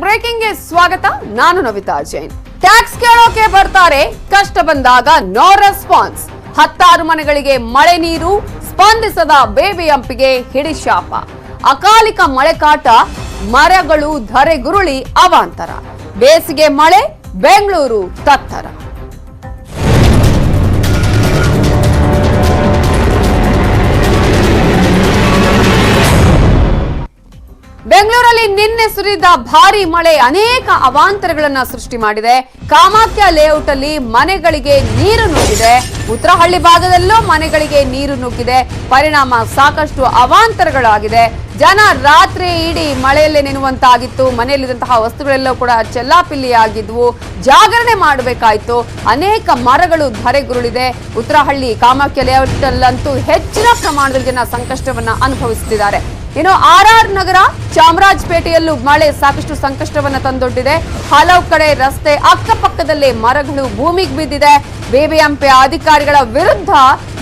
ಬ್ರೇಕಿಂಗ್ಗೆ ಸ್ವಾಗತ. ನಾನು ನವಿತಾ ಜೈನ್. ಟ್ಯಾಕ್ಸ್ ಕೇಳೋಕೆ ಬರ್ತಾರೆ. ಕಷ್ಟ ಬಂದಾಗ ನೋ ರೆಸ್ಪಾನ್ಸ್. ಹತ್ತಾರು ಮನೆಗಳಿಗೆ ಮಳೆ ನೀರು, ಸ್ಪಂದಿಸದ ಬೇಬಿ ಅಂಪಿಗೆ ಹಿಡಿ ಹಿಡಿಶಾಪ ಅಕಾಲಿಕ ಮಳೆ ಕಾಟ, ಮರಗಳು ಧರೆಗುರುಳಿ ಅವಾಂತರ. ಬೇಸಿಗೆ ಮಳೆ, ಬೆಂಗಳೂರು ತತ್ತರ. ಬೆಂಗಳೂರಲ್ಲಿ ನಿನ್ನೆ ಸುರಿದ ಭಾರಿ ಮಳೆ ಅನೇಕ ಅವಾಂತರಗಳನ್ನ ಸೃಷ್ಟಿ ಮಾಡಿದೆ. ಕಾಮಾಖ್ಯ ಲೇಔಟ್ ಅಲ್ಲಿ ಮನೆಗಳಿಗೆ ನೀರು ನುಗ್ಗಿದೆ. ಉತ್ತರಹಳ್ಳಿ ಭಾಗದಲ್ಲೂ ಮನೆಗಳಿಗೆ ನೀರು ನುಗ್ಗಿದೆ. ಪರಿಣಾಮ ಸಾಕಷ್ಟು ಅವಾಂತರಗಳಾಗಿದೆ. ಜನ ರಾತ್ರಿ ಇಡೀ ಮಳೆಯಲ್ಲೇ ನೆನುವಂತಾಗಿತ್ತು ಮನೆಯಲ್ಲಿದ್ದಂತಹ ವಸ್ತುಗಳೆಲ್ಲ ಕೂಡ ಚೆಲ್ಲಾಪಿಲ್ಲಿ ಆಗಿದ್ವು ಜಾಗರಣೆ ಮಾಡಬೇಕಾಯಿತು. ಅನೇಕ ಮರಗಳು ಧರೆಗುರುಳಿದೆ. ಉತ್ತರಹಳ್ಳಿ ಕಾಮಾಖ್ಯ ಲೇಔಟ್ ಅಲ್ಲಂತೂ ಹೆಚ್ಚಿನ ಪ್ರಮಾಣದಲ್ಲಿ ಜನ ಸಂಕಷ್ಟವನ್ನ ಅನುಭವಿಸುತ್ತಿದ್ದಾರೆ. ಇನ್ನು ಆರ್ ಆರ್ ನಗರ ಚಾಮರಾಜಪೇಟೆಯಲ್ಲೂ ಮಳೆ ಸಾಕಷ್ಟು ಸಂಕಷ್ಟವನ್ನ ತಂದೊಡ್ಡಿದೆ. ಹಲವು ಕಡೆ ರಸ್ತೆ ಅಕ್ಕಪಕ್ಕದಲ್ಲೇ ಮರಗಳು ಭೂಮಿಗೆ ಬಿದ್ದಿದೆ. ಬಿಬಿಎಂಪಿ ಅಧಿಕಾರಿಗಳ ವಿರುದ್ಧ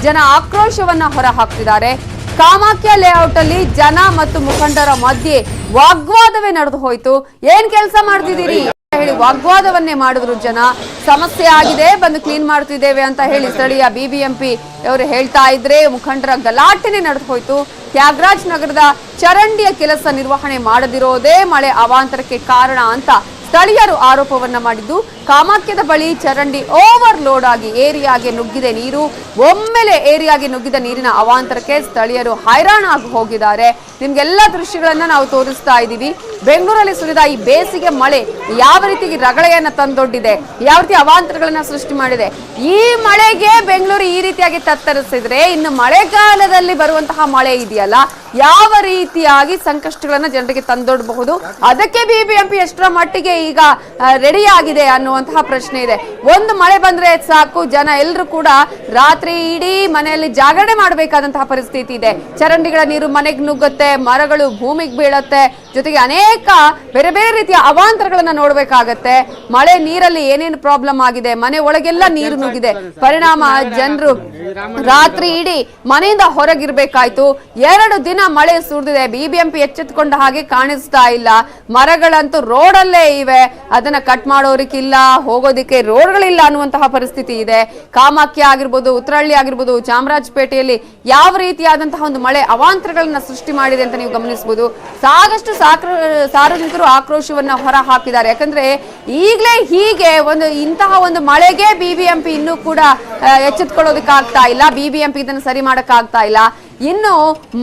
ಜನ ಆಕ್ರೋಶವನ್ನ ಹೊರಹಾಕ್ತಿದ್ದಾರೆ. ಕಾಮಾಖ್ಯ ಲೇಔಟ್ ಅಲ್ಲಿ ಜನ ಮತ್ತು ಮುಖಂಡರ ಮಧ್ಯೆ ವಾಗ್ವಾದವೇ ನಡೆದು ಹೋಯ್ತು. ಏನ್ ಕೆಲಸ ಮಾಡ್ತಿದ್ದೀರಿ? ಹೇಳಿ ವಾಗ್ವಾದವನ್ನೇ ಮಾಡಿದ್ರು ಜನ. ಸಮಸ್ಯೆ ಆಗಿದೆ, ಬಂದು ಕ್ಲೀನ್ ಮಾಡ್ತಿದ್ದೇವೆ ಅಂತ ಹೇಳಿ ಸ್ಥಳೀಯ ಬಿಬಿಎಂಪಿ ಅವರು ಹೇಳ್ತಾ ಇದ್ರೆ ಮುಖಂಡರ ಗಲಾಟೆನೆ ನಡೆದು ಹೋಯ್ತು. ತ್ಯಾಗರಾಜ್ ನಗರದ ಚರಂಡಿಯ ಕೆಲಸ ನಿರ್ವಹಣೆ ಮಾಡದಿರೋದೇ ಮಳೆ ಅವಾಂತರಕ್ಕೆ ಕಾರಣ ಅಂತ ಸ್ಥಳೀಯರು ಆರೋಪವನ್ನ ಮಾಡಿದ್ದು, ಕಾಮಾಖ್ಯದ ಬಳಿ ಚರಂಡಿ ಓವರ್ಲೋಡ್ ಆಗಿ ಏರಿಯಾಗೆ ನುಗ್ಗಿದೆ ನೀರು. ಒಮ್ಮೆಲೆ ಏರಿಯಾಗೆ ನುಗ್ಗಿದ ನೀರಿನ ಅವಾಂತರಕ್ಕೆ ಸ್ಥಳೀಯರು ಹೈರಾಣಾಗಿ ಹೋಗಿದ್ದಾರೆ. ನಿಮ್ಗೆಲ್ಲ ದೃಶ್ಯಗಳನ್ನ ನಾವು ತೋರಿಸ್ತಾ ಇದ್ದೀವಿ. ಬೆಂಗಳೂರಲ್ಲಿ ಸುರಿದ ಈ ಬೇಸಿಗೆ ಮಳೆ ಯಾವ ರೀತಿ ರಗಳೆಯನ್ನ ತಂದೊಡ್ಡಿದೆ, ಯಾವ ರೀತಿ ಅವಾಂತರಗಳನ್ನ ಸೃಷ್ಟಿ ಮಾಡಿದೆ, ಈ ಮಳೆಗೆ ಬೆಂಗಳೂರು ಈ ರೀತಿಯಾಗಿ ತತ್ತರಿಸಿದ್ರೆ ಇನ್ನು ಮಳೆಗಾಲದಲ್ಲಿ ಬರುವಂತಹ ಮಳೆ ಇದೆಯಲ್ಲ ಯಾವ ರೀತಿಯಾಗಿ ಸಂಕಷ್ಟಗಳನ್ನ ಜನರಿಗೆ ತಂದೊಡ್ಬಹುದು? ಅದಕ್ಕೆ ಬಿಬಿಎಂಪಿ ಎಷ್ಟರ ಮಟ್ಟಿಗೆ ಈಗ ರೆಡಿ ಆಗಿದೆ ಅನ್ನುವಂತಹ ಪ್ರಶ್ನೆ ಇದೆ. ಒಂದು ಮಳೆ ಬಂದ್ರೆ ಸಾಕು, ಜನ ಎಲ್ಲರೂ ಕೂಡ ರಾತ್ರಿ ಇಡೀ ಮನೆಯಲ್ಲಿ ಜಾಗರಣೆ ಮಾಡಬೇಕಾದಂತಹ ಪರಿಸ್ಥಿತಿ ಇದೆ. ಚರಂಡಿಗಳ ನೀರು ಮನೆಗೆ ನುಗ್ಗುತ್ತೆ, ಮರಗಳು ಭೂಮಿಗೆ ಬೀಳುತ್ತೆ, ಜೊತೆಗೆ ಅನೇಕ ಬೇರೆ ಬೇರೆ ರೀತಿಯ ಅವಾಂತರಗಳನ್ನ ನೋಡ್ಬೇಕಾಗತ್ತೆ. ಮಳೆ ನೀರಲ್ಲಿ ಏನೇನು ಪ್ರಾಬ್ಲಮ್ ಆಗಿದೆ, ಮನೆ ಒಳಗೆಲ್ಲ ನೀರು ನುಗ್ಗಿದೆ. ಪರಿಣಾಮ ಜನರು ರಾತ್ರಿ ಇಡೀ ಮನೆಯಿಂದ ಹೊರಗಿರ್ಬೇಕಾಯ್ತು. ಎರಡು ದಿನ ಮಳೆ ಸುರಿದಿದೆ. ಬಿಬಿಎಂಪಿ ಎಚ್ಚೆತ್ತುಕೊಂಡ ಹಾಗೆ ಕಾಣಿಸ್ತಾ ಇಲ್ಲ. ಮರಗಳಂತೂ ರೋಡಲ್ಲೇ ಇವೆ. ಅದನ್ನ ಕಟ್ ಮಾಡೋರಿಕ್ಕಿಲ್ಲ ಹೋಗೋದಿಕ್ಕೆ ರೋಡ್ಗಳಿಲ್ಲ ಅನ್ನುವಂತಹ ಪರಿಸ್ಥಿತಿ ಇದೆ. ಕಾಮಾಖ್ಯ ಆಗಿರ್ಬೋದು ಉತ್ತರಹಳ್ಳಿ ಆಗಿರ್ಬೋದು, ಚಾಮರಾಜಪೇಟೆಯಲ್ಲಿ ಯಾವ ರೀತಿಯಾದಂತಹ ಒಂದು ಮಳೆ ಅವಾಂತರಗಳನ್ನ ಸೃಷ್ಟಿ ಮಾಡಿದೆ ಅಂತ ನೀವು ಗಮನಿಸಬಹುದು. ಸಾಕಷ್ಟು ಸಾರ್ವಜನಿಕರು ಆಕ್ರೋಶವನ್ನ ಹೊರ ಹಾಕಿದ್ದಾರೆ ಯಾಕಂದ್ರೆ ಈಗಲೇ ಹೀಗೆ ಒಂದು ಇಂತಹ ಒಂದು ಮಳೆಗೆ ಬಿಬಿಎಂಪಿ ಇನ್ನೂ ಕೂಡ ಎಚ್ಚೆತ್ಕೊಳ್ಳೋದಕ್ಕಾಗ್ತಾ ಇಲ್ಲ. ಬಿಬಿಎಂಪಿ ಇದನ್ನು ಸರಿ ಮಾಡಕ್ಕಾಗ್ತಾ ಇಲ್ಲ. ಇನ್ನು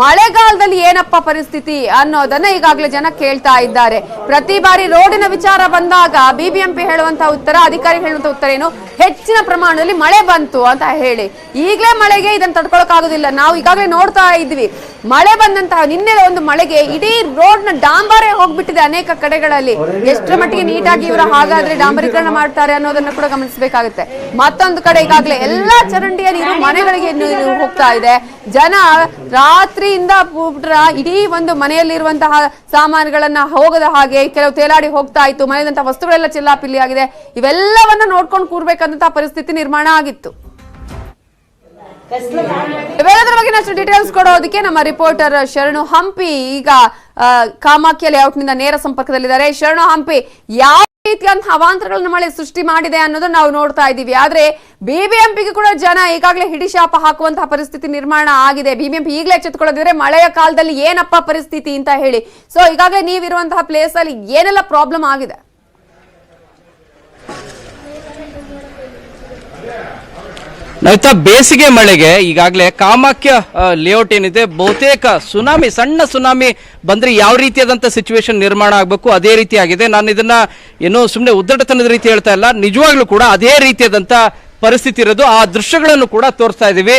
ಮಳೆಗಾಲದಲ್ಲಿ ಏನಪ್ಪ ಪರಿಸ್ಥಿತಿ ಅನ್ನೋದನ್ನ ಈಗಾಗಲೇ ಜನ ಕೇಳ್ತಾ ಇದ್ದಾರೆ. ಪ್ರತಿ ಬಾರಿ ರೋಡಿನ ವಿಚಾರ ಬಂದಾಗ ಬಿಬಿಎಂಪಿ ಹೇಳುವಂತ ಉತ್ತರ, ಅಧಿಕಾರಿ ಹೇಳುವಂತ ಉತ್ತರ ಏನು? ಹೆಚ್ಚಿನ ಪ್ರಮಾಣದಲ್ಲಿ ಮಳೆ ಬಂತು ಅಂತ ಹೇಳಿ. ಈಗಲೇ ಮಳೆಗೆ ಇದನ್ನು ತಡ್ಕೊಳಕ್ಕಾಗೋದಿಲ್ಲ. ನಾವು ಈಗಾಗಲೇ ನೋಡ್ತಾ ಇದ್ವಿ. ಮಳೆ ಬಂದಂತಹ ನಿನ್ನೆ ಒಂದು ಮಳೆಗೆ ಇಡೀ ರೋಡ್ನ ಡಾಂಬಾರೆ ಹೋಗ್ಬಿಟ್ಟಿದೆ ಅನೇಕ ಕಡೆಗಳಲ್ಲಿ. ಎಷ್ಟರ ಮಟ್ಟಿಗೆ ನೀಟಾಗಿ ಇವರು ಹಾಗಾದ್ರೆ ಡಾಂಬರೀಕರಣ ಮಾಡ್ತಾರೆ ಅನ್ನೋದನ್ನ ಕೂಡ ಗಮನಿಸಬೇಕಾಗುತ್ತೆ. ಮತ್ತೊಂದು ಕಡೆ ಈಗಾಗಲೇ ಎಲ್ಲಾ ಚರಂಡಿಯ ನೀರು ಮನೆಗಳಿಗೆ ಹೋಗ್ತಾ ಇದೆ. ಜನ ರಾತ್ರಿಯಿಂದ ಇಡೀ ಒಂದು ಮನೆಯಲ್ಲಿರುವಂತಹ ಸಾಮಾನುಗಳನ್ನ ಹೋಗದ ಹಾಗೆ ಕೆಲವು ತೇಲಾಡಿ ಹೋಗ್ತಾ ಇತ್ತು. ಮನೆಯಂತಹ ವಸ್ತುಗಳೆಲ್ಲ ಚಿಲ್ಲಾಪಿಲ್ಲಿ ಆಗಿದೆ ಇವೆಲ್ಲವನ್ನ ನೋಡ್ಕೊಂಡು ಕೂರ್ಬೇಕಂತ ಪರಿಸ್ಥಿತಿ ನಿರ್ಮಾಣ ಆಗಿತ್ತು. ಇವೆಲ್ಲದರ ಬಗ್ಗೆ ಅಷ್ಟು ಡೀಟೇಲ್ಸ್ ಕೊಡೋದಕ್ಕೆ ನಮ್ಮ ರಿಪೋರ್ಟರ್ ಶರಣು ಹಂಪಿ ಈಗ ಕಾಮಾಖ್ಯ ಲೇಔಟ್ನಿಂದ ನೇರ ಸಂಪರ್ಕದಲ್ಲಿದ್ದಾರೆ. ಶರಣು ಹಂಪಿ, ಯಾವ ರೀತಿಯಂತಹ ಅವಾಂತರಗಳನ್ನು ಮಳೆ ಸೃಷ್ಟಿ ಮಾಡಿದೆ ಅನ್ನೋದನ್ನ ನಾವು ನೋಡ್ತಾ ಇದ್ದೀವಿ. ಆದ್ರೆ ಬಿಬಿಎಂಪಿಗೆ ಕೂಡ ಜನ ಈಗಾಗಲೇ ಹಿಡಿಶಾಪ ಹಾಕುವಂತಹ ಪರಿಸ್ಥಿತಿ ನಿರ್ಮಾಣ ಆಗಿದೆ. ಬಿಬಿಎಂಪಿ ಈಗಲೇ ಎಚ್ಚೆತ್ತುಕೊಳ್ಳೋದಿದ್ರೆ ಮಳೆಯ ಕಾಲದಲ್ಲಿ ಏನಪ್ಪ ಪರಿಸ್ಥಿತಿ ಅಂತ ಹೇಳಿ. ಸೊ ಈಗಾಗಲೇ ನೀವಿರುವಂತಹ ಪ್ಲೇಸ್ ಅಲ್ಲಿ ಏನೆಲ್ಲ ಪ್ರಾಬ್ಲಮ್ ಆಗಿದೆ? ನೈತಾ, ಬೇಸಿಗೆ ಮಳೆಗೆ ಈಗಾಗಲೇ ಕಾಮಾಖ್ಯ ಲೇಔಟ್ ಏನಿದೆ, ಬಹುತೇಕ ಸುನಾಮಿ, ಸಣ್ಣ ಸುನಾಮಿ ಬಂದ್ರೆ ಯಾವ ರೀತಿಯಾದಂಥ ಸಿಚುವೇಶನ್ ನಿರ್ಮಾಣ ಆಗಬೇಕು? ಅದೇ ರೀತಿ ಆಗಿದೆ. ನಾನು ಇದನ್ನ ಏನೋ ಸುಮ್ಮನೆ ಉದ್ದಟತನದ ರೀತಿ ಹೇಳ್ತಾ ಇಲ್ಲ. ನಿಜವಾಗ್ಲೂ ಕೂಡ ಅದೇ ರೀತಿಯಾದಂಥ ಪರಿಸ್ಥಿತಿ ಇರೋದು. ಆ ದೃಶ್ಯಗಳನ್ನು ಕೂಡ ತೋರಿಸ್ತಾ ಇದ್ದೀವಿ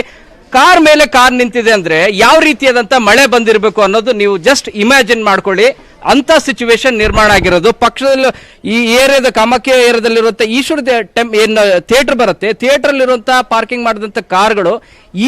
ಕಾರ್ ಮೇಲೆ ಕಾರ್ ನಿಂತಿದೆ ಅಂದ್ರೆ ಯಾವ ರೀತಿಯಾದಂಥ ಮಳೆ ಬಂದಿರಬೇಕು ಅನ್ನೋದು ನೀವು ಜಸ್ಟ್ ಇಮ್ಯಾಜಿನ್ ಮಾಡ್ಕೊಳ್ಳಿ. ಅಂತ ಸಿಚುವೇಶನ್ ನಿರ್ಮಾಣ ಆಗಿರೋದು. ಪಕ್ಷದಲ್ಲಿ ಈ ಏರಿಯಾದ ಕಾಮಾಖ್ಯ ಏರಿಯಾದಲ್ಲಿರುವಂತಹ ಈಶ್ವರ ಟೆಂಪ್ ಏನು, ಥಿಯೇಟರ್ ಬರುತ್ತೆ. ಥಿಯೇಟರ್ ಅಲ್ಲಿರುವಂತಹ ಪಾರ್ಕಿಂಗ್ ಮಾಡಿದಂತ ಕಾರ್ಗಳು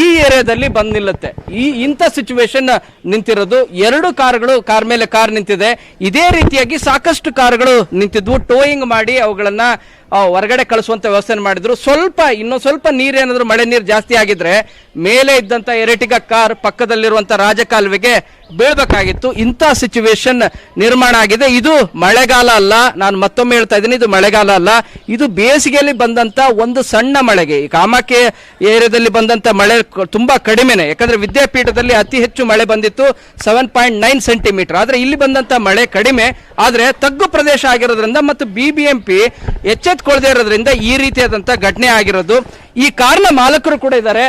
ಈ ಏರಿಯಾದಲ್ಲಿ ಬಂದ್ ನಿಲ್ಲುತ್ತೆ. ಈ ಇಂಥ ಸಿಚುವೇಶನ್ ನಿಂತಿರೋದು. ಎರಡು ಕಾರ್ಗಳು ಕಾರ್ ಮೇಲೆ ಕಾರ್ ನಿಂತಿದೆ. ಇದೇ ರೀತಿಯಾಗಿ ಸಾಕಷ್ಟು ಕಾರ್ಗಳು ನಿಂತಿದ್ವು. ಟೋಯಿಂಗ್ ಮಾಡಿ ಅವುಗಳನ್ನ ಹೊರಗಡೆ ಕಳಿಸುವಂತ ವ್ಯವಸ್ಥೆ ಮಾಡಿದ್ರು. ಸ್ವಲ್ಪ, ಇನ್ನೊಂದು ಸ್ವಲ್ಪ ನೀರೇನಾದ್ರೂ ಮಳೆ ನೀರು ಜಾಸ್ತಿ ಆಗಿದ್ರೆ ಮೇಲೆ ಇದ್ದಂತ ಎರೆಟಿಗ ಕಾರ್ ಪಕ್ಕದಲ್ಲಿರುವಂತ ರಾಜಕಾಲುವೆಗೆ ಬೀಳ್ಬೇಕಾಗಿತ್ತು. ಇಂಥ ಸಿಚುವೇಶನ್ ನಿರ್ಮಾಣ ಆಗಿದೆ. ಇದು ಮಳೆಗಾಲ ಅಲ್ಲ. ನಾನು ಮತ್ತೊಮ್ಮೆ ಹೇಳ್ತಾ ಇದ್ದೀನಿ, ಇದು ಮಳೆಗಾಲ ಅಲ್ಲ. ಇದು ಬೇಸಿಗೆಯಲ್ಲಿ ಬಂದಂತ ಒಂದು ಸಣ್ಣ ಮಳೆಗೆ. ಈ ಕಾಮಾಕೆ ಏರಿಯಾದಲ್ಲಿ ಬಂದಂತ ಮಳೆ ತುಂಬಾ ಕಡಿಮೆನೆ. ಯಾಕಂದ್ರೆ ವಿದ್ಯಾಪೀಠದಲ್ಲಿ ಅತಿ ಹೆಚ್ಚು ಮಳೆ ಬಂದಿತ್ತು ಸೆವೆನ್ ಪಾಯಿಂಟ್ ನೈನ್ ಸೆಂಟಿಮೀಟರ್ ಆದ್ರೆ ಇಲ್ಲಿ ಬಂದಂತ ಮಳೆ ಕಡಿಮೆ. ಆದ್ರೆ ತಗ್ಗು ಪ್ರದೇಶ ಆಗಿರೋದ್ರಿಂದ ಮತ್ತು ಬಿಬಿಎಂಪಿ ಎಚ್ಚೆತ್ಕೊಳ್ದೇ ಇರೋದ್ರಿಂದ ಈ ರೀತಿಯಾದಂತ ಘಟನೆ ಆಗಿರೋದು. ಈ ಕಾರ್ನ ಮಾಲಕರು ಕೂಡ ಇದ್ದಾರೆ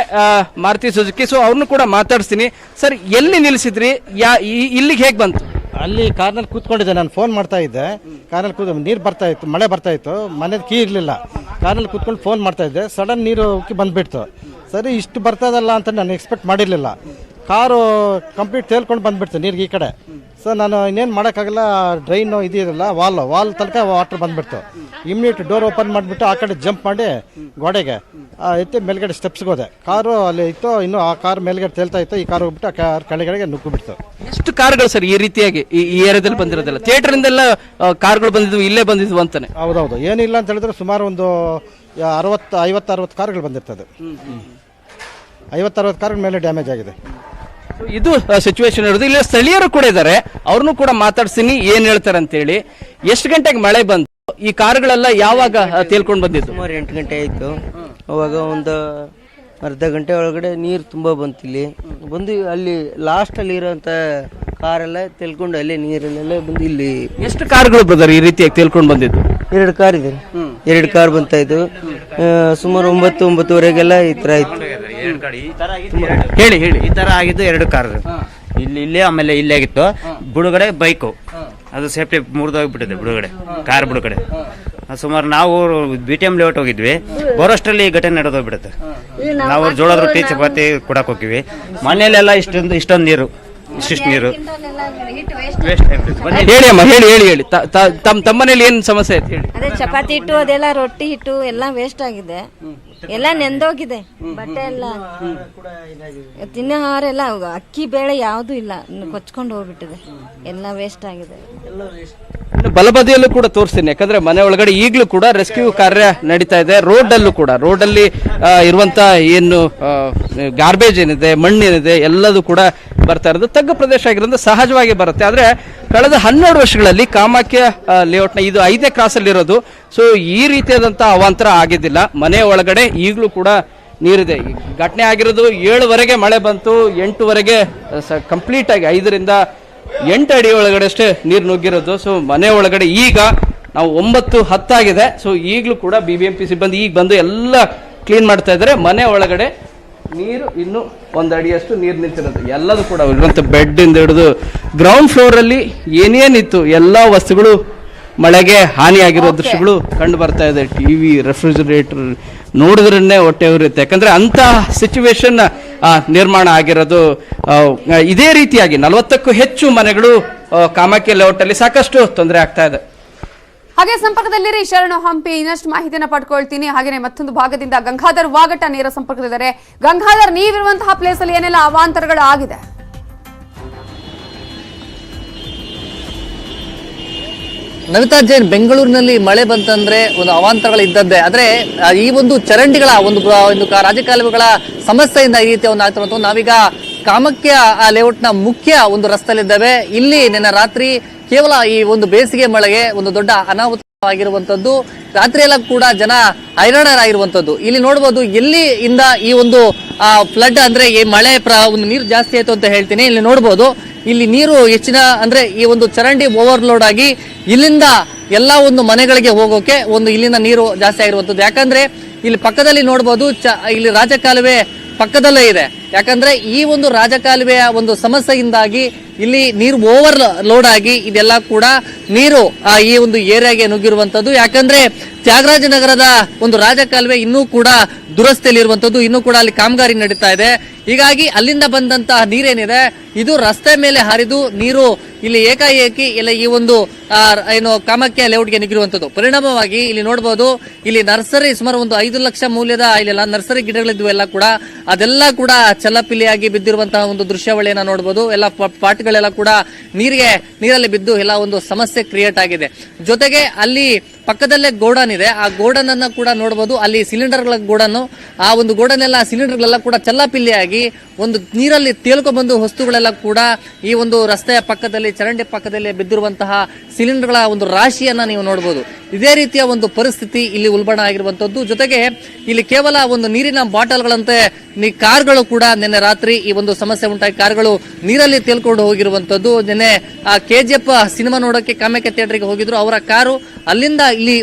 ಮಾರುತಿ ಸುಜುಕಿ. ಸೊ ಅವ್ರನ್ನು ಕೂಡ ಮಾತಾಡಿಸ್ತೀನಿ. ಸರ್, ಎಲ್ಲಿ ನಿಲ್ಲಿಸಿದ್ರಿ ಯಾ ಇಲ್ಲಿಗೆ ಹೇಗೆ ಬಂತು? ಅಲ್ಲಿ ಕಾರ್ನಲ್ಲಿ ಕೂತ್ಕೊಂಡಿದ್ದೆ. ನಾನು ಫೋನ್ ಮಾಡ್ತಾ ಇದ್ದೆ. ಕಾರ್ನಲ್ಲಿ ಕೂತ್, ನೀರು ಬರ್ತಾ ಇತ್ತು, ಮಳೆ ಬರ್ತಾ ಇತ್ತು. ಮನೇದು ಕೀ ಇರಲಿಲ್ಲ. ಕಾರ್ನಲ್ಲಿ ಕೂತ್ಕೊಂಡು ಫೋನ್ ಮಾಡ್ತಾ ಇದ್ದೆ. ಸಡನ್ ನೀರು ಹೋಗಿ ಬಂದ್ಬಿಡ್ತು. ಸರಿ, ಇಷ್ಟು ಬರ್ತದಲ್ಲ ಅಂತ ನಾನು ಎಕ್ಸ್ಪೆಕ್ಟ್ ಮಾಡಿರಲಿಲ್ಲ. ಕಾರು ಕಂಪ್ಲೀಟ್ ತೇಲ್ಕೊಂಡು ಬಂದ್ಬಿಡ್ತು ನೀರಿಗೆ ಈ ಕಡೆ. ಸೊ ನಾನು ಇನ್ನೇನು ಮಾಡೋಕ್ಕಾಗಲ್ಲ ಡ್ರೈನು ಇದಿರಲ್ಲ ವಾಲ್ ವಾಲ್ ತನಕ ವಾಟರ್ ಬಂದ್ಬಿಡ್ತು. ಇಮ್ಮಿಡಿಯೇಟ್ ಡೋರ್ ಓಪನ್ ಮಾಡಿಬಿಟ್ಟು ಆ ಕಡೆ ಜಂಪ್ ಮಾಡಿ ಗೋಡೆಗೆ ಆ, ಎತ್ತಿ ಮೇಲ್ಗಡೆ ಸ್ಟೆಪ್ಸ್ಗೆ ಹೋದೆ. ಕಾರು ಅಲ್ಲಿ ಇತ್ತು ಇನ್ನು ಆ ಕಾರ್ ಮೇಲ್ಗಡೆ ತೇಳ್ತಾ ಇತ್ತು ಈ ಕಾರು ಹೋಗ್ಬಿಟ್ಟು ಆ ಕಾರ್ ಕೆಳಗಡೆಗೆ ನುಗ್ಗಿಬಿಡ್ತು. ಎಷ್ಟು ಕಾರ್ಗಳು ಸರ್ ಈ ರೀತಿಯಾಗಿ ಈ ಈ ಏರಿಯಾದಲ್ಲಿ ಬಂದಿರೋದಿಲ್ಲ? ಥಿಯೇಟರ್ ಇಂದೆಲ್ಲ ಆ, ಕಾರ್ಗಳು ಬಂದಿದ್ವು ಇಲ್ಲೇ ಬಂದಿದ್ವು ಅಂತಾನೆ. ಹೌದೌದು. ಏನಿಲ್ಲ ಅಂತ ಹೇಳಿದ್ರೆ ಸುಮಾರು ಒಂದು ಅರವತ್ತು ಐವತ್ತು ಅರವತ್ತು ಕಾರ್ಗಳು ಬಂದಿರ್ತದೆ. ಐವತ್ತು ಅರವತ್ತು ಕಾರ್ಗಳ ಮೇಲೆ ಡ್ಯಾಮೇಜ್ ಆಗಿದೆ. ಇದು ಸಿಚುವೇಶನ್ ಇರೋದು. ಇಲ್ಲಿ ಸ್ಥಳೀಯರು ಕೂಡ ಇದ್ದಾರೆ. ಅವ್ರನ್ನೂ ಕೂಡ ಮಾತಾಡ್ತೀನಿ ಏನ್ ಹೇಳ್ತಾರೆ ಅಂತೇಳಿ ಎಷ್ಟು ಗಂಟೆಗೆ ಮಳೆ ಬಂತು? ಈ ಕಾರುಗಳೆಲ್ಲ ಯಾವಾಗ ತೇಲ್ಕೊಂಡು ಬಂದಿದ್ದು? ಸುಮಾರು ಎಂಟು ಗಂಟೆ ಆಯಿತು. ಅವಾಗ ಒಂದು ಅರ್ಧ ಗಂಟೆ ಒಳಗಡೆ ನೀರು ತುಂಬ ಬಂತು ಇಲ್ಲಿ. ಬಂದು ಅಲ್ಲಿ ಲಾಸ್ಟಲ್ಲಿ ಇರೋಂಥ ಕಾರೆಲ್ಲ ತೆಲ್ಕೊಂಡು ಅಲ್ಲಿ ನೀರಲ್ಲೆಲ್ಲ ಬಂದು ಇಲ್ಲಿ ಎಷ್ಟು ಕಾರ್ಗಳು ಬ್ರದರ್ ಈ ರೀತಿಯಾಗಿ ತೇಲ್ಕೊಂಡು ಬಂದಿದ್ದು? ಎರಡು ಕಾರ್ ಇದೆ. ಎರಡು ಕಾರ್ ಬಂತಾ ಇದ್ದು. ಆ, ಸುಮಾರು ಒಂಬತ್ತು ಒಂಬತ್ತುವರೆಗೆಲ್ಲ ಈ ಥರ ಹೇಳಿ ಹೇಳಿ. ಈ ತರ ಆಗಿದ್ದು ಎರಡು ಕಾರ್. ಇಲ್ಲಿ ಇಲ್ಲೇ ಆಮೇಲೆ ಇಲ್ಲೇ ಆಗಿತ್ತು. ಬುಡುಗಡೆ ಬೈಕು. ಅದು ಸೇಫ್ಟಿ ಮುರಿದೋಗ್ಬಿಟ್ಟಿದೆ ಬಿಡುಗಡೆ. ಕಾರ್ ಬುಡುಗಡೆ. ಅದು ಸುಮಾರು ನಾವು ಬಿ ಟಿ ಎಂ ಲೇಔಟ್ ಹೋಗಿದ್ವಿ. ಬರೋಷ್ಟರಲ್ಲಿ ಈ ಘಟನೆ ನಡೆದೋಗ್ಬಿಡುತ್ತೆ ನಾವು ಜೋಳದ ರೊಟ್ಟಿ ಚಪಾತಿ ಕೊಡಕ್ ಹೋಗಿವಿ ಮನೆಯಲ್ಲೆಲ್ಲ ಇಷ್ಟೊಂದು ಇಷ್ಟೊಂದು ನೀರು ಇಷ್ಟಿಷ್ಟು ನೀರು. ವೇಸ್ಟ್ ಆಗ್ಬಿಡುತ್ತೆ. ಹೇಳಿ ಅಮ್ಮ ಹೇಳಿ ಹೇಳಿ ಹೇಳಿ. ತ- ತ- ತಮ್ಮ ತಮ್ಮನೇಲಿ ಏನು ಸಮಸ್ಯೆ ಆಯ್ತು ಹೇಳಿ. ಅದೇ ಚಪಾತಿ ಹಿಟ್ಟು ಅದೆಲ್ಲ ರೊಟ್ಟಿ ಹಿಟ್ಟು ಎಲ್ಲ ವೇಸ್ಟ್ ಆಗಿದೆ. ಎಲ್ಲ ನೆಂದೋಗಿದೆ. ಬಟ್ಟೆ ಎಲ್ಲ. ತಿನ್ನೋ ಆಹಾರ ಎಲ್ಲ ಅಕ್ಕಿ ಬೇಳೆ ಯಾವುದು ಇಲ್ಲ. ಕೊಚ್ಕೊಂಡು ಹೋಗ್ಬಿಟ್ಟಿದೆ. ಎಲ್ಲ ವೇಸ್ಟ್ ಆಗಿದೆ. ಇನ್ನು ಬಲಬದಿಯಲ್ಲೂ ಕೂಡ ತೋರಿಸ್ತೀನಿ. ಯಾಕಂದ್ರೆ ಮನೆ ಒಳಗಡೆ ಈಗಲೂ ಕೂಡ ರೆಸ್ಕ್ಯೂ ಕಾರ್ಯ ನಡೀತಾ ಇದೆ. ರೋಡ್ ಅಲ್ಲೂ ಕೂಡ ರೋಡ್ ಅಲ್ಲಿ ಇರುವಂತ ಏನು ಗಾರ್ಬೇಜ್ ಏನಿದೆ ಮಣ್ಣೇನಿದೆ ಎಲ್ಲದೂ ಕೂಡ ಬರ್ತಾ ಇರೋದು. ತಗ್ಗು ಪ್ರದೇಶ ಆಗಿರೋದ್ರಿಂದ ಸಹಜವಾಗಿ ಬರುತ್ತೆ. ಆದ್ರೆ ಕಳೆದ ಹನ್ನೆರಡು ವರ್ಷಗಳಲ್ಲಿ ಕಾಮಾಖ್ಯ ಲೇಔಟ್ನ ಇದು ಐದನೇ ಕ್ರಾಸಲ್ಲಿರೋದು ಸೊ ಈ ರೀತಿಯಾದಂಥ ಅವಾಂತರ ಆಗಿದ್ದಿಲ್ಲ. ಮನೆ ಒಳಗಡೆ ಈಗಲೂ ಕೂಡ ನೀರಿದೆ. ಘಟನೆ ಆಗಿರೋದು ಏಳುವರೆಗೆ ಮಳೆ ಬಂತು, ಎಂಟುವರೆಗೆ ಕಂಪ್ಲೀಟ್ ಆಗಿ ಐದರಿಂದ ಎಂಟು ಅಡಿ ಒಳಗಡೆ ಅಷ್ಟೇ ನೀರು ನುಗ್ಗಿರೋದು. ಸೊ ಮನೆ ಒಳಗಡೆ ಈಗ ನಾವು ಒಂಬತ್ತು ಹತ್ತಾಗಿದೆ. ಸೊ ಈಗಲೂ ಕೂಡ ಬಿ ಬಿ ಎಂ ಪಿ ಸಿಬ್ಬಂದಿ ಈಗ ಬಂದು ಎಲ್ಲ ಕ್ಲೀನ್ ಮಾಡ್ತಾ ಇದ್ದಾರೆ. ಮನೆ ಒಳಗಡೆ ನೀರು ಇನ್ನು ಒಂದು ಅಡಿಯಷ್ಟು ನೀರು ನಿಂತಿರೋದು ಎಲ್ಲದೂ ಕೂಡ ಇರುವಂಥ ಬೆಡ್ ಇಂದ ಹಿಡಿದು ಗ್ರೌಂಡ್ ಫ್ಲೋರ್ ಅಲ್ಲಿ ಏನೇನಿತ್ತು ಎಲ್ಲ ವಸ್ತುಗಳು ಮಳೆಗೆ ಹಾನಿಯಾಗಿರೋ ದೃಶ್ಯಗಳು ಕಂಡು ಬರ್ತಾ ಇದೆ. ಟಿವಿ ರೆಫ್ರಿಜರೇಟರ್ ನೋಡಿದ್ರನ್ನೇ ಹೊಟ್ಟೆ ಉರಿಯುತ್ತೆ. ಯಾಕಂದ್ರೆ ಅಂತ ಸಿಚುವೇಶನ್ ನಿರ್ಮಾಣ ಆಗಿರೋದು ಇದೇ ರೀತಿಯಾಗಿ ನಲವತ್ತಕ್ಕೂ ಹೆಚ್ಚು ಮನೆಗಳು ಕಾಮಾಖ್ಯ ಲೇಔಟ್ ಅಲ್ಲಿ ಸಾಕಷ್ಟು ತೊಂದರೆ ಆಗ್ತಾ ಇದೆ. ಹಾಗೆ ಸಂಪರ್ಕದಲ್ಲಿರಿ, ಶರಣು ಹಂಪಿ. ಇನ್ನಷ್ಟು ಮಾಹಿತಿಯನ್ನು ಪಡ್ಕೊಳ್ತೀನಿ. ಹಾಗೇನೆ ಮತ್ತೊಂದು ಭಾಗದಿಂದ ಗಂಗಾಧರ್ ವಾಗಟ ನೇರ ಸಂಪರ್ಕದಲ್ಲಿದ್ದಾರೆ. ಗಂಗಾಧರ್, ನೀವಿರುವಂತಹ ಪ್ಲೇಸ್ ಅಲ್ಲಿ ಏನೆಲ್ಲ ಅವಾಂತರಗಳು ಆಗಿದೆ ನವಿತಾ ಜೈನ್, ಬೆಂಗಳೂರಿನಲ್ಲಿ ಮಳೆ ಬಂತಂದ್ರೆ ಒಂದು ಅವಾಂತರಗಳು ಇದ್ದದ್ದೇ ಆದ್ರೆ ಈ ಒಂದು ಚರಂಡಿಗಳ ಒಂದು ರಾಜಕಾಲುವೆಗಳ ಸಮಸ್ಯೆಯಿಂದ ಈ ರೀತಿಯ ಒಂದು ಆಯ್ತು ನಾವೀಗ ಕಾಮಕ್ಯ ಲೇಔಟ್ನ ಮುಖ್ಯ ಒಂದು ರಸ್ತೆಯಲ್ಲಿದ್ದೇವೆ. ಇಲ್ಲಿ ನಿನ್ನೆ ರಾತ್ರಿ ಕೇವಲ ಈ ಒಂದು ಬೇಸಿಗೆ ಮಳೆಗೆ ಒಂದು ದೊಡ್ಡ ಅನಾಹುತ ಆಗಿರುವಂತದ್ದು ರಾತ್ರಿ ಎಲ್ಲ ಕೂಡ ಜನ ಹೈರಾಣರಾಗಿರುವಂತದ್ದು. ಇಲ್ಲಿ ನೋಡಬಹುದು ಎಲ್ಲಿ ಇಂದ ಈ ಒಂದು ಫ್ಲಡ್ ಅಂದ್ರೆ ಈ ಮಳೆ ಒಂದು ನೀರು ಜಾಸ್ತಿ ಆಯ್ತು ಅಂತ ಹೇಳ್ತೀನಿ. ಇಲ್ಲಿ ನೋಡಬಹುದು ಇಲ್ಲಿ ನೀರು ಹೆಚ್ಚಿನ ಅಂದ್ರೆ ಈ ಒಂದು ಚರಂಡಿ ಓವರ್ಲೋಡ್ ಆಗಿ ಇಲ್ಲಿಂದ ಎಲ್ಲಾ ಒಂದು ಮನೆಗಳಿಗೆ ಹೋಗೋಕೆ ಒಂದು ಇಲ್ಲಿನ ನೀರು ಜಾಸ್ತಿ ಆಗಿರುವಂತದ್ದು. ಯಾಕಂದ್ರೆ ಇಲ್ಲಿ ಪಕ್ಕದಲ್ಲಿ ನೋಡಬಹುದು ಇಲ್ಲಿ ರಾಜಕಾಲುವೆ ಪಕ್ಕದಲ್ಲೇ ಇದೆ. ಯಾಕಂದ್ರೆ ಈ ಒಂದು ರಾಜಕಾಲುವೆಯ ಒಂದು ಸಮಸ್ಯೆಯಿಂದಾಗಿ ಇಲ್ಲಿ ನೀರು ಓವರ್ ಲೋಡ್ ಆಗಿ ಇದೆಲ್ಲ ಕೂಡ ನೀರು ಈ ಒಂದು ಏರಿಯಾಗೆ ನುಗ್ಗಿರುವಂತದ್ದು. ಯಾಕಂದ್ರೆ ತ್ಯಾಗರಾಜನಗರದ ಒಂದು ರಾಜಕಾಲುವೆ ಇನ್ನೂ ಕೂಡ ದುರಸ್ತಿಯಲ್ಲಿ ಇರುವಂತದ್ದು ಇನ್ನೂ ಕೂಡ ಅಲ್ಲಿ ಕಾಮಗಾರಿ ನಡೀತಾ ಇದೆ. ಹೀಗಾಗಿ ಅಲ್ಲಿಂದ ಬಂದಂತಹ ನೀರೇನಿದೆ, ಇದು ರಸ್ತೆ ಮೇಲೆ ಹರಿದು ನೀರು ಇಲ್ಲಿ ಏಕಾಏಕಿ ಇಲ್ಲ ಈ ಒಂದು ಏನು ಕಾಮಕ್ಯ ಲೇಔಟ್ಗೆ ನಿಗಿರುವಂತದ್ದು ಪರಿಣಾಮವಾಗಿ ಇಲ್ಲಿ ನೋಡಬಹುದು ಇಲ್ಲಿ ನರ್ಸರಿ ಸುಮಾರು ಒಂದು ಐದು ಲಕ್ಷ ಮೌಲ್ಯದ ಇಲ್ಲೆಲ್ಲ ನರ್ಸರಿ ಗಿಡಗಳಿದ್ವು ಎಲ್ಲ ಕೂಡ. ಅದೆಲ್ಲ ಕೂಡ ಚಲಪಿಲಿಯಾಗಿ ಬಿದ್ದಿರುವಂತಹ ಒಂದು ದೃಶ್ಯಾವಳಿಯನ್ನ ನೋಡಬಹುದು ಎಲ್ಲ ಪಾಟ್ಗಳೆಲ್ಲ ಕೂಡ ನೀರಿಗೆ, ನೀರಲ್ಲಿ ಬಿದ್ದು ಎಲ್ಲ ಒಂದು ಸಮಸ್ಯೆ ಕ್ರಿಯೇಟ್ ಆಗಿದೆ. ಜೊತೆಗೆ ಅಲ್ಲಿ ಪಕ್ಕದಲ್ಲೇ ಗೋಡನ್ ಇದೆ. ಆ ಗೋಡನ್ ಅನ್ನ ಕೂಡ ನೋಡಬಹುದು ಅಲ್ಲಿ ಸಿಲಿಂಡರ್ಗಳ ಗೋಡನ್, ಆ ಒಂದು ಗೋಡನ್ನೆಲ್ಲ ಸಿಲಿಂಡರ್ಗಳೆಲ್ಲ ಕೂಡ ಚಲ್ಲಾಪಿಲ್ಲಿಯಾಗಿ ಒಂದು ನೀರಲ್ಲಿ ತೇಲ್ಕೊಂಡ್ಬಂದು ವಸ್ತುಗಳೆಲ್ಲ ಕೂಡ ಈ ಒಂದು ರಸ್ತೆಯ ಪಕ್ಕದಲ್ಲಿ, ಚರಂಡಿ ಪಕ್ಕದಲ್ಲಿ ಬಿದ್ದಿರುವಂತಹ ಸಿಲಿಂಡರ್ಗಳ ಒಂದು ರಾಶಿಯನ್ನ ನೀವು ನೋಡಬಹುದು ಇದೇ ರೀತಿಯ ಒಂದು ಪರಿಸ್ಥಿತಿ ಇಲ್ಲಿ ಉಲ್ಬಣ ಆಗಿರುವಂತದ್ದು ಜೊತೆಗೆ ಇಲ್ಲಿ ಕೇವಲ ಒಂದು ನೀರಿನ ಬಾಟಲ್ಗಳಂತೆ ಕಾರ್ಗಳು ಕೂಡ ನಿನ್ನೆ ರಾತ್ರಿ ಈ ಒಂದು ಸಮಸ್ಯೆ ಉಂಟಾಗಿ ಕಾರ್ಗಳು ನೀರಲ್ಲಿ ತೇಲ್ಕೊಂಡು ಹೋಗಿರುವಂತದ್ದು ನಿನ್ನೆ ಕೆಜಿಎಫ್ ಸಿನಿಮಾ ನೋಡೋಕೆ ಕಾಮ್ಯಕ್ಕೆ ಥಿಯೇಟರ್ಗೆ ಹೋಗಿದ್ರು. ಅವರ ಕಾರು ಅಲ್ಲಿಂದ ಇಲ್ಲಿ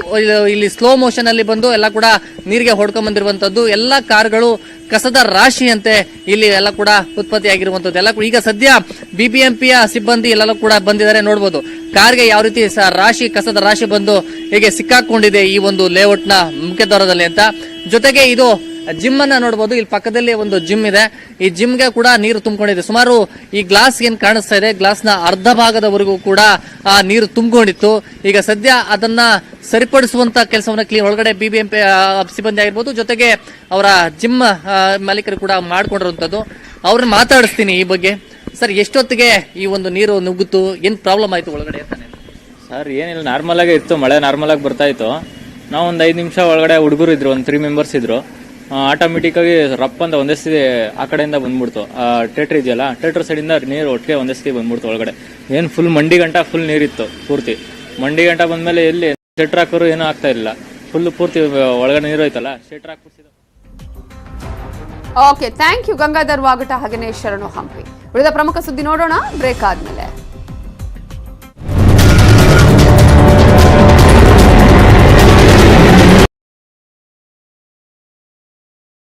ಇಲ್ಲಿ ಸ್ಲೋ ಮೋಷನ್ ಅಲ್ಲಿ ಬಂದು ಎಲ್ಲ ಕೂಡ ನೀರಿಗೆ ಹೊಡ್ಕೊಂಡ್ ಬಂದಿರುವಂತದ್ದು ಎಲ್ಲ ಕಾರುಗಳು ಕಸದ ರಾಶಿಯಂತೆ ಇಲ್ಲಿ ಎಲ್ಲ ಕೂಡ ಉತ್ಪತ್ತಿ ಆಗಿರುವಂತದ್ದು ಎಲ್ಲ ಈಗ ಸದ್ಯ ಬಿಬಿಎಂಪಿಯ ಸಿಬ್ಬಂದಿ ಎಲ್ಲ ಕೂಡ ಬಂದಿದ್ದಾರೆ ನೋಡಬಹುದು ಕಾರ್ಗೆ ಯಾವ ರೀತಿ ರಾಶಿ, ಕಸದ ರಾಶಿ ಬಂದು ಹೇಗೆ ಸಿಕ್ಕಾಕೊಂಡಿದೆ ಈ ಒಂದು ಲೇಔಟ್ನ ಮುಖ್ಯ ದ್ವಾರದಲ್ಲಿ ಅಂತ. ಜೊತೆಗೆ ಇದು ಜಿಮ್ ಅನ್ನ ನೋಡಬಹುದು ಇಲ್ಲಿ ಪಕ್ಕದಲ್ಲಿ ಒಂದು ಜಿಮ್ ಇದೆ. ಈ ಜಿಮ್ಗೆ ಕೂಡ ನೀರು ತುಂಬಿಕೊಂಡಿದೆ. ಸುಮಾರು ಈ ಗ್ಲಾಸ್ ಏನ್ ಕಾಣಿಸ್ತಾ ಇದೆ? ಗ್ಲಾಸ್ನ ಅರ್ಧ ಭಾಗದವರೆಗೂ ಕೂಡ ಆ ನೀರು ತುಂಬಿಕೊಂಡಿತ್ತು. ಈಗ ಸದ್ಯ ಅದನ್ನ ಸರಿಪಡಿಸುವಂತ ಕೆಲಸವನ್ನ ಕ್ಲೀನ್ ಒಳಗಡೆ ಬಿಬಿಎಂಪಿ ಸಿಬ್ಬಂದಿ ಆಗಿರ್ಬೋದು, ಜೊತೆಗೆ ಅವರ ಜಿಮ್ ಮಾಲೀಕರು ಕೂಡ ಮಾಡ್ಕೊಂಡಿರುವಂತದ್ದು. ಅವ್ರನ್ನ ಮಾತಾಡಿಸ್ತೀನಿ ಈ ಬಗ್ಗೆ. ಸರ್, ಎಷ್ಟೊತ್ತಿಗೆ ಈ ಒಂದು ನೀರು ನುಗ್ಗುತ್ತು? ಏನ್ ಪ್ರಾಬ್ಲಮ್ ಆಯ್ತು ಒಳಗಡೆ ಸರ್, ಏನಿಲ್ಲ. ನಾರ್ಮಲ್ ಆಗಿ ಇತ್ತು. ಮಳೆ ನಾರ್ಮಲ್ ಆಗಿ ಬರ್ತಾ ಇತ್ತು. ನಾವು ಒಂದು ಐದು ನಿಮಿಷ ಒಳಗಡೆ ಹುಡುಗರು ಇದ್ರು, ಒಂದು ತ್ರೀ ಮೆಂಬರ್ಸ್ ಇದ್ರು. ಆಟೋಮೆಟಿಕ್ ಆಗಿ ರಪ್ ಅಂತ ಒಂದೇ ಸತಿ ಆ ಕಡೆಯಿಂದ ಬಂದ್ಬಿಡ್ತು. ಟೇಟರ್ ಇದೆಯಲ್ಲ ಟೇಟ್ರ್ ಸೈಡಿಂದ ನೀರು ಒಟ್ಟಿಗೆ ಒಂದೇ ಸತಿ ಬಂದ್ಬಿಡ್ತು ಒಳಗಡೆ. ಏನು ಫುಲ್ ಮಂಡಿ ಗಂಟ ಫುಲ್ ನೀರಿತ್ತು, ಪೂರ್ತಿ. ಮಂಡಿ ಗಂಟ ಬಂದ್ಮೇಲೆ ಎಲ್ಲಿ ಶೆಟ್ರ್ ಹಾಕೋರು ಏನೂ ಆಗ್ತಾ ಇಲ್ಲ ಫುಲ್ ಪೂರ್ತಿ ಒಳಗಡೆ ನೀರು ಐತಲ್ಲ shutter ಹಾಕ್ಬಿಡ್ಸಿದ okay thank you Gangadhar Vagata ಹಾಗೇನೆ ಶರಣು ಹಂಪಿ. ಉಳಿದ ಪ್ರಮುಖ ಸುದ್ದಿ ನೋಡೋಣ ಬ್ರೇಕ್ ಆದ್ಮೇಲೆ.